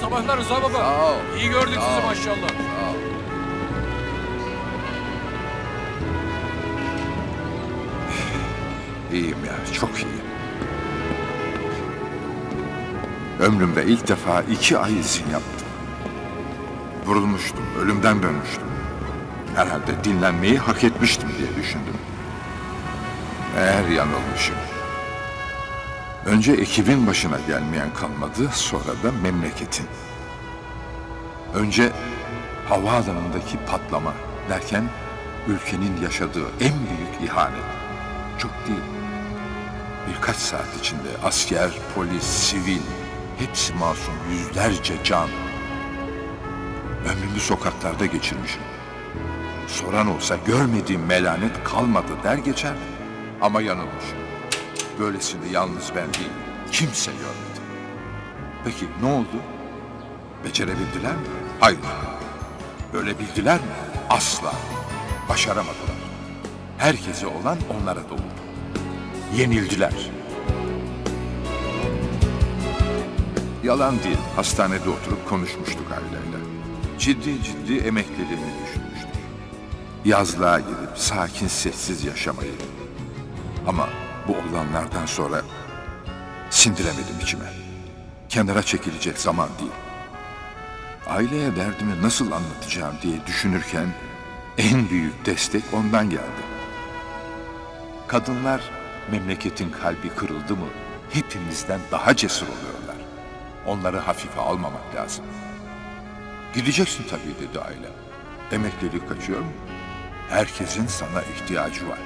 sabahlar Rıza baba. Sağ ol. İyi gördük Sağ sizi ol. maşallah. Sağ ol. İyiyim ya, çok iyiyim. Ömrümde ilk defa iki ay izin yaptım. Vurulmuştum, ölümden dönmüştüm. Herhalde dinlenmeyi hak etmiştim diye düşündüm. Eğer yanılmışım. Önce ekibin başına gelmeyen kalmadı, sonra da memleketin. Önce havaalanındaki patlama derken ülkenin yaşadığı en büyük ihanet. Çok değil. Birkaç saat içinde asker, polis, sivil, hepsi masum, yüzlerce can. Ömrümü sokaklarda geçirmişim. Soran olsa görmediğim melanet kalmadı der geçer. Ama yanılmışım. Böylesini yalnız ben değil, kimse görmedi. Peki ne oldu? Becerebildiler mi? Hayır. Böyle bildiler mi? Asla. Başaramadılar. Herkese olan onlara da oldu. Yenildiler. Yalan değil. Hastanede oturup konuşmuştuk aileyle. Ciddi ciddi emekliliğini düşünmüştük. Yazlığa gidip sakin sessiz yaşamayı. Ama bu olanlardan sonra sindiremedim içime. Kenara çekilecek zaman değil. Aileye derdimi nasıl anlatacağım diye düşünürken en büyük destek ondan geldi. Kadınlar memleketin kalbi kırıldı mı hepimizden daha cesur oluyorlar. Onları hafife almamak lazım. Gideceksin tabii dedi aile. Emeklilik kaçıyor mu? Herkesin sana ihtiyacı var.